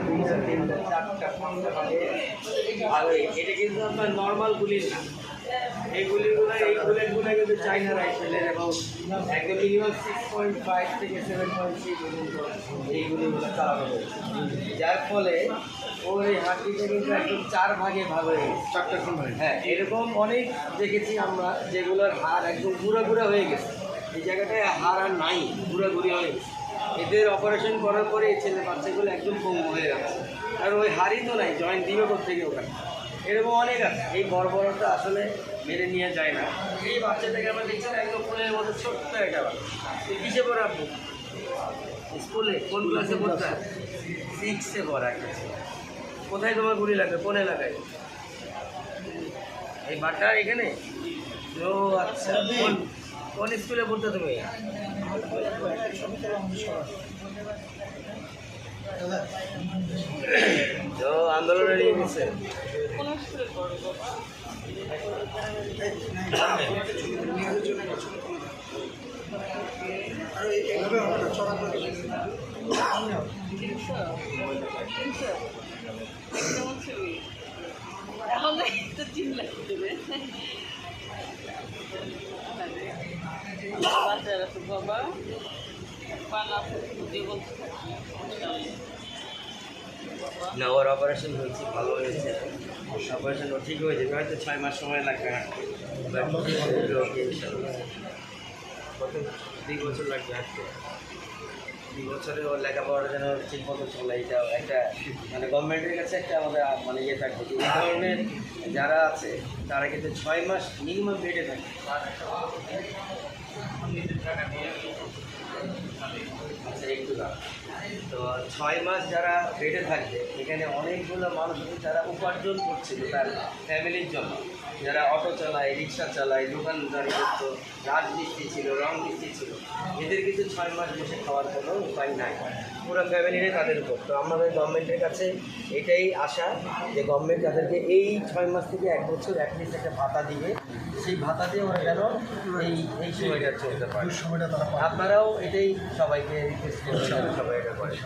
দুইটা তিনটা চারটা পাঁচটা এটা কিন্তু আপনার নর্মাল গুলির না এই গুলিগুলো এই বুলেটগুলো কিন্তু চাইনা রাইফেলের এবং একদম মিনিমাম সিক্স পয়েন্ট ফাইভ থেকে সেভেন পয়েন্ট থ্রি পর্যন্ত এই গুলিগুলো চালানো হয়েছে যার ফলে ওর এই কিন্তু একদম চার ভাগে ভাগ হয়ে গেছে চারটা হ্যাঁ এরকম অনেক দেখেছি আমরা যেগুলোর হাড় একদম গুঁড়া গুঁড়া হয়ে গেছে এই জায়গাটায় হাড় আর নাই গুঁড়া গুঁড়ি হয়ে গেছে এদের অপারেশন করার পরে এই ছেলে বাচ্চাগুলো একদম পঙ্গু হয়ে গেছে। কারণ ওই হাড়ই তো নাই জয়েন্ট দিবে থেকে ওখানে। এরকম অনেক আছে। এই বড় বড়টা আসলে মেরে নিয়ে যায় না। এই বাচ্চাটাকে আমরা দেখছি একদম ফুলের মতো ছোট্ট একটা বাচ্চা। কিসে পড়ে আপনি স্কুলে? কোন ক্লাসে পড়তে সিক্সে পড়া কোথায় তোমার গুলি লাগে কোন এলাকায়? এই বাটা এখানে? ও আচ্ছা কোন স্কুলে পড়তে তুমি? আন্দোলনে। এখন তো লাখ দেবে বাচ্চারা তো বাবা না ওর অপারেশন হয়েছে ভালো হয়েছে। অপারেশন ও ঠিক হয়েছে হয়তো ছয় মাস সময় লাগবে। কত দুই বছর লাগবে হাঁটতে দুই বছরে ওর লেখাপড়া যেন ঠিক মতো চলে এটা একটা মানে গভর্নমেন্টের কাছে একটা আমাদের মানে ইয়ে থাকবে যে এই ধরনের যারা আছে তারা কিন্তু ছয় মাস মিনিমাম বেডে থাকে। আচ্ছা একটু দাঁড়ান। তো ছয় মাস যারা বেডে থাকবে এখানে অনেকগুলো মানুষ আছে যারা উপার্জন করছিল তার ফ্যামিলির জন্য। যারা অটো চালায় রিক্সা চালায় দোকানদারি করতো রাজমিস্ত্রি ছিল রং মিস্ত্রি ছিল এদের কিন্তু ছয় মাস বসে খাওয়ার কোনো উপায় নাই। পুরো ফ্যামিলিটাই তাদের উপর। তো আমাদের গভর্নমেন্টের কাছে এটাই আশা যে গভর্নমেন্ট তাদেরকে এই ছয় মাস থেকে এক বছর অ্যাটলিস্ট একটা ভাতা দিবে। সেই ভাতা দিয়ে ওরা যেন এই এই সময়টা চলতে পারে। সময়টা তারা পাবে। আপনারাও এটাই সবাইকে রিকোয়েস্ট করবেন যেন সবাই 我吃